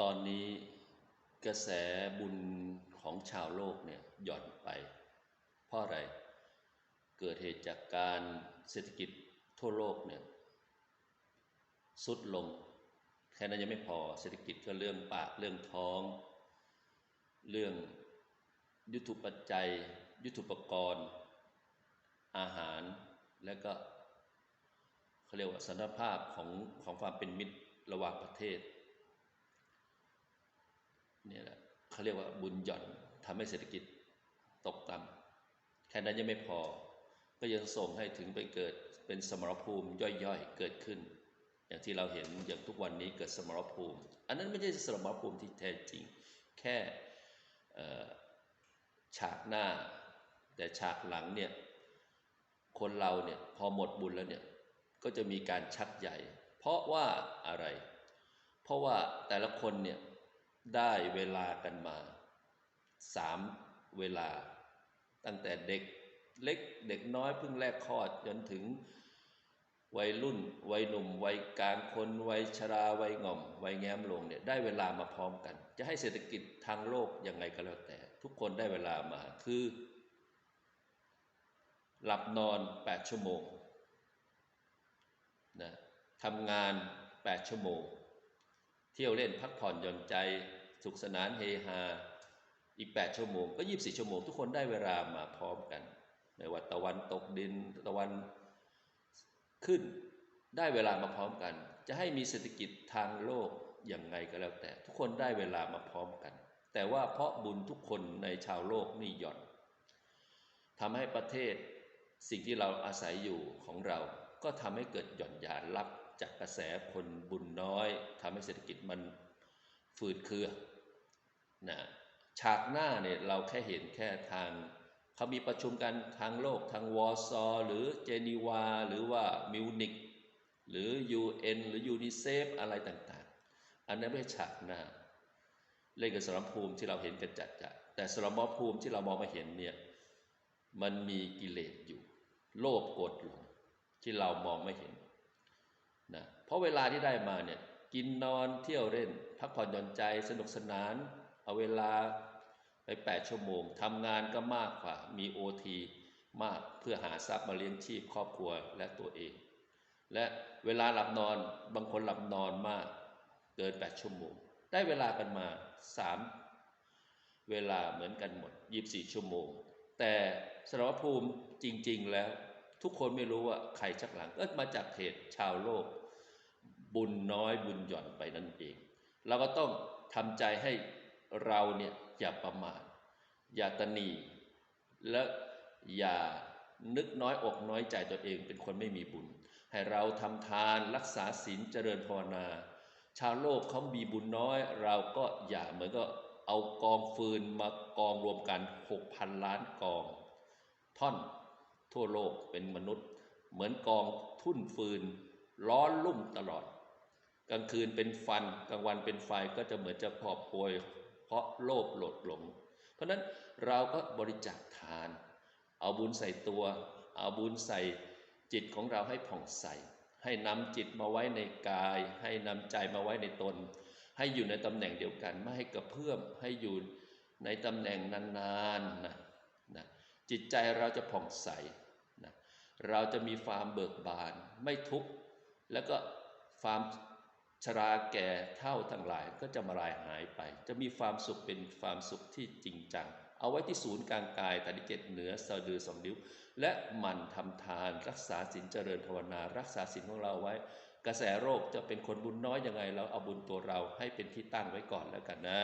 ตอนนี้กระแสบุญของชาวโลกเนี่ยหย่อนไป เพราะอะไร เกิดเหตุจากการเศรษฐกิจทั่วโลกเนี่ยสุดลง แค่นั้นยังไม่พอเศรษฐกิจก็เรื่องปากเรื่องท้อง เรื่องยุทธุปัจจัย ยุทธุปกรณ์ อาหารและก็เขาเรียกว่าสันภาพของของความเป็นมิตรระหว่างประเทศ นี่ยแหละเขาเรียกว่าบุญหย่อนทำให้เศรษฐกิจตกต่ำแค่นั้นยังไม่พอ ก็ยังส่งให้ถึงไปเกิดเป็นสมรภูมิย่อยๆเกิดขึ้น อย่างที่เราเห็นอย่างทุกวันนี้เกิดสมรภูมิ อันนั้นไม่ใช่สมรภูมิที่แท้จริง แค่ฉากหน้า แต่ฉากหลังเนี่ยคนเราเนี่ยพอหมดบุญแล้วเนี่ยก็จะมีการชักใหญ่ เพราะว่าอะไร เพราะว่าแต่ละคนเนี่ย ได้เวลากันมาสามเวลา ตั้งแต่เด็กเล็กเด็กน้อยเพิ่งแรกคลอดจนถึงวัยรุ่น วัยหนุ่ม วัยกลางคนวัยชราวัยง่อม วัยแง้มลงเนี่ยได้เวลามาพร้อมกัน จะให้เศรษฐกิจทางโลกยังไงก็แล้วแต่ ทุกคนได้เวลามาคือ หลับนอน 8 ชั่วโมงนะทำงาน 8 ชั่วโมง เที่ยวเล่นพักผ่อนหย่อนใจ สุขสนานเฮฮา อีก 8 ชั่วโมง ก็ 24 ชั่วโมง ทุกคนได้เวลามาพร้อมกันในวัตะวันตกดินตะวันขึ้นได้เวลามาพร้อมกัน จะให้มีเศรษฐกิจทางโลกอย่างไงก็แล้วแต่ ทุกคนได้เวลามาพร้อมกัน แต่ว่าเพราะบุญทุกคนในชาวโลกนี่หย่อนทำให้ประเทศสิ่งที่เราอาศัยอยู่ของเราก็ทำให้เกิดหย่อนยานรับ จากกระแสคนบุญน้อยทำให้เศรษฐกิจมันฝืดเคือนะฉากหน้าเนี่ยเราแค่เห็นแค่ทางเขามีประชุมกันทางโลกทางวอร์ซอหรือเจนีวา หรือว่ามิวนิกหรือ UN หรือยูนิเซฟอะไรต่างๆ อันนั้นไม่ใช่ฉากหน้า เล่นกับสรภูมิที่เราเห็นกันจัดจัดแต่สรภูมิที่เรามองมาเห็นเนี่ยมันมีกิเลสอยู่ โลภโกรธหลงที่เรามองไม่เห็น นะเพราะเวลาที่ได้มาเนี่ยกินนอนเที่ยวเล่น พักผ่อนหย่อนใจสนุกสนาน เอาเวลาไป 8 ชั่วโมงทำงานก็มากกว่า มีโอทีมากเพื่อหาทรัพย์มาเลี้ยงชีพครอบครัวและตัวเอง และเวลาหลับนอนบางคนหลับนอนมากเกิน 8 ชั่วโมง ได้เวลากันมา 3 เวลาเหมือนกันหมด 24 ชั่วโมง แต่สรภูมิจริง ๆ แล้ว ทุกคนไม่รู้ว่าใครชักหลังเอิมาจากเหตุชาวโลก บุญน้อยบุญหย่อนไปนั่นเอง เราก็ต้องทำใจให้เราเนี่ยอย่าประมาทอย่าตนีและอย่านึกน้อยอกน้อยใจตัวเองเป็นคนไม่มีบุญ ให้เราทำทานรักษาศีลเจริญภาวนา ชาวโลกเขามีบุญน้อย เราก็อย่าเหมือนก็เอากองฟืนมากองรวมกันหกพันล้านกอง ท่อน ทั่วโลกเป็นมนุษย์ เหมือนกองทุ่นฟืน ร้อนลุ่มตลอด กลางคืนเป็นฟันกลางวันเป็นไฟก็จะเหมือนจะพอบป่วย เพราะโลภหลดหลง เพราะนั้นเราก็บริจาคทาน เอาบุญใส่ตัว เอาบุญใส่จิตของเราให้ผ่องใส ให้นำจิตมาไว้ในกาย ให้นำใจมาไว้ในตน ให้อยู่ในตำแหน่งเดียวกัน ไม่ให้กระเพื่อมให้อยู่ในตำแหน่งนานๆนะนะจิตใจเราจะผ่องใส เราจะมีความเบิกบาน ไม่ทุกข์แล้วก็ความชราแก่เท่าทั้งหลายก็จะมาลายหายไป จะมีความสุขเป็นความสุขที่จริงจัง เอาไว้ที่ศูนย์กลางกายตาดิเจตเหนือสะดือสองนิ้ว และมันทำทานรักษาศีลเจริญภาวนา รักษาศีลของเราไว้ กระแสโรคจะเป็นคนบุญน้อยยังไง เราเอาบุญตัวเราให้เป็นที่ตั้งไว้ก่อนแล้วกันนะ